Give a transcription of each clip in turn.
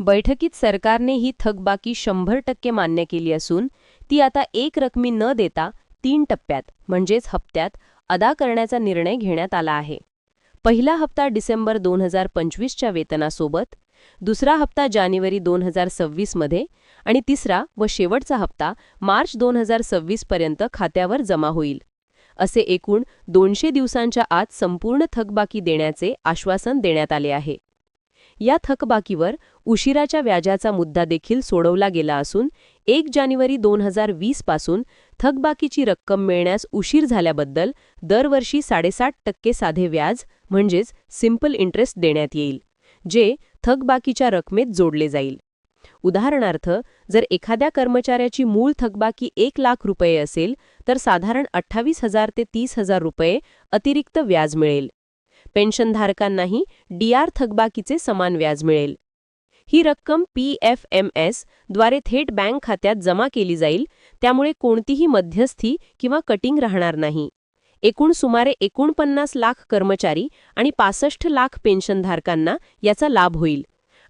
बैठकीत सरकारने ही थकबाकी शंभर टक्के मान्य केली असून ती आता एक रकमी न देता तीन टप्प्यात म्हणजेच हप्त्यात अदा करण्याचा निर्णय घेण्यात आला आहे. पहिला हप्ता डिसेंबर दोन हजार पंचवीसच्या वेतनासोबत दुसरा हप्ता जानेवारी दोन हजार सव्वीसमध्ये आणि तिसरा व शेवटचा हप्ता मार्च दोन हजार सव्वीसपर्यंत खात्यावर जमा होईल. असे एकूण दोनशे दिवसांच्या आत संपूर्ण थकबाकी देण्याचे आश्वासन देण्यात आले आहे. या थकबाकीवर उशिराच्या व्याजाचा मुद्दा देखील सोडवला गेला असून एक जानेवारी दोन हजार वीसपासून थकबाकीची रक्कम मिळण्यास उशीर झाल्याबद्दल दरवर्षी साडेसाठ टक्के साधे व्याज म्हणजेच सिंपल इंटरेस्ट देण्यात येईल जे थकबाकीच्या रकमेत जोडले जाईल. उदाहरणार्थ जर एखाद्या कर्मचाऱ्याची मूळ थकबाकी एक लाख रुपये असेल तर साधारण अठ्ठावीस हजार ते तीस हजार रुपये अतिरिक्त व्याज मिळेल. पेन्शनधारकांनाही डीआर थकबाकीचे समान व्याज मिळेल. ही रक्कम पी एफ एम एसद्वारे थेट बँक खात्यात जमा केली जाईल त्यामुळे कोणतीही मध्यस्थी किंवा कटिंग राहणार नाही. एकूण सुमारे एकोणपन्नास लाख कर्मचारी आणि पासष्ट लाख पेन्शनधारकांना याचा लाभ होईल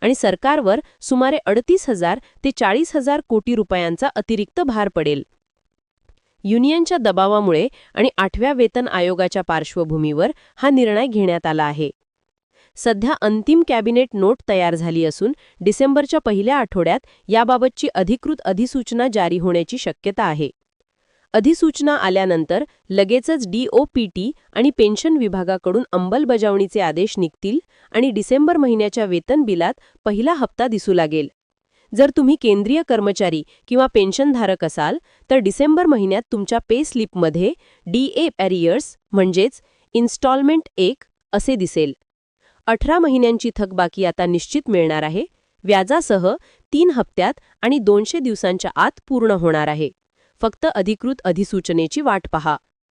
आणि सरकारवर सुमारे अडतीस हजार ते चाळीस हजार कोटी रुपयांचा अतिरिक्त भार पडेल. युनियनच्या दबावामुळे आणि आठव्या वेतन आयोगाच्या पार्श्वभूमीवर हा निर्णय घेण्यात आला आहे. सध्या अंतिम कॅबिनेट नोट तयार झाली असून डिसेंबरच्या पहिल्या आठवड्यात याबाबतची अधिकृत अधिसूचना जारी होण्याची शक्यता आहे. अधिसूचना आल्यानंतर लगेचच डीओपीटी आणि पेन्शन विभागाकडून अंमलबजावणीचे आदेश निघतील आणि डिसेंबर महिन्याच्या वेतन बिलात पहिला हप्ता दिसू लागेल. जर तुम्ही केंद्रीय कर्मचारी किंवा पेन्शनधारक असाल तर डिसेंबर महिन्यात तुमच्या पे स्लिपमध्ये डीए पॅरियर्स म्हणजेच इन्स्टॉलमेंट एक असे दिसेल. अठरा महिन्यांची थकबाकी आता निश्चित मिळणार आहे. व्याजासह तीन हप्त्यात आणि दोनशे दिवसांच्या आत पूर्ण होणार आहे. फक्त अधिकृत अधिसूचनेची वाट पहा.